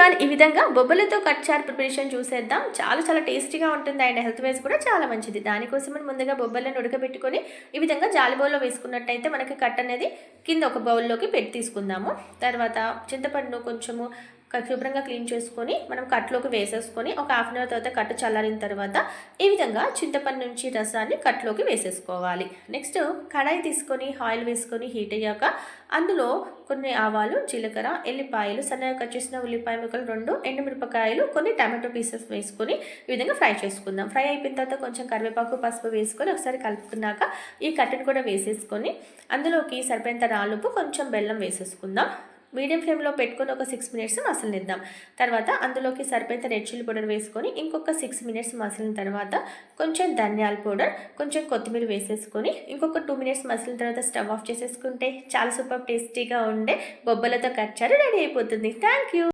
One ఈ విధంగా బొబ్బలతో కట్చారు preparation చూసేద్దాం. చాలా చాలా టేస్టీగా ఉంటుంది అండ్ హెల్త్ వైజ్ కూడా చాలా మంచిది. దానికోసం ముందుగా బొబ్బలను ఉడకబెట్టుకొని ఈ విధంగా జాలి బౌల్లో వేసుకున్నట్టయితే మనకి కట్ అనేది కింద ఒక బౌల్లోకి పెట్టి తీసుకుందాము. తర్వాత చింతపండును కొంచెము శుభ్రంగా క్లీన్ చేసుకొని మనం కట్లోకి వేసేసుకొని ఒక హాఫ్ అన్ అవర్ తర్వాత కట్టు చల్లారిన తర్వాత ఈ విధంగా చింతపండు నుంచి రసాన్ని కట్లోకి వేసేసుకోవాలి. నెక్స్ట్ కడాయి తీసుకొని ఆయిల్ వేసుకొని హీట్ అయ్యాక అందులో కొన్ని ఆవాలు జీలకర్ర ఎల్లిపాయలు సన్నగా కట్ చేసిన ఉల్లిపాయ ముక్కలు రెండు ఎండుమిరపకాయలు కొన్ని టమాటో పీసెస్ వేసుకొని ఈ విధంగా ఫ్రై చేసుకుందాం. ఫ్రై అయిపోయిన తర్వాత కొంచెం కరివేపాకు పసుపు వేసుకొని ఒకసారి కలుపుకున్నాక ఈ కట్టెను కూడా వేసేసుకొని అందులోకి సరిపోయేంత రాలుపు కొంచెం బెల్లం వేసేసుకుందాం. మీడియం ఫ్లేమ్లో పెట్టుకొని ఒక సిక్స్ మినిట్స్ మసలనిద్దాం తర్వాత అందులోకి సరిపోయేంత రెడ్ చిల్లీ పౌడర్ వేసుకొని ఇంకొక సిక్స్ మినిట్స్ మసిలిన తర్వాత కొంచెం ధనియాల పౌడర్ కొంచెం కొత్తిమీర వేసేసుకొని ఇంకొక టూ మినిట్స్ మసిలిన తర్వాత స్టవ్ ఆఫ్ చేసేసుకుంటే చాలా సూపర్ టేస్టీగా ఉండే బొబ్బలతో కచ్చారు రెడీ అయిపోతుంది. Thank you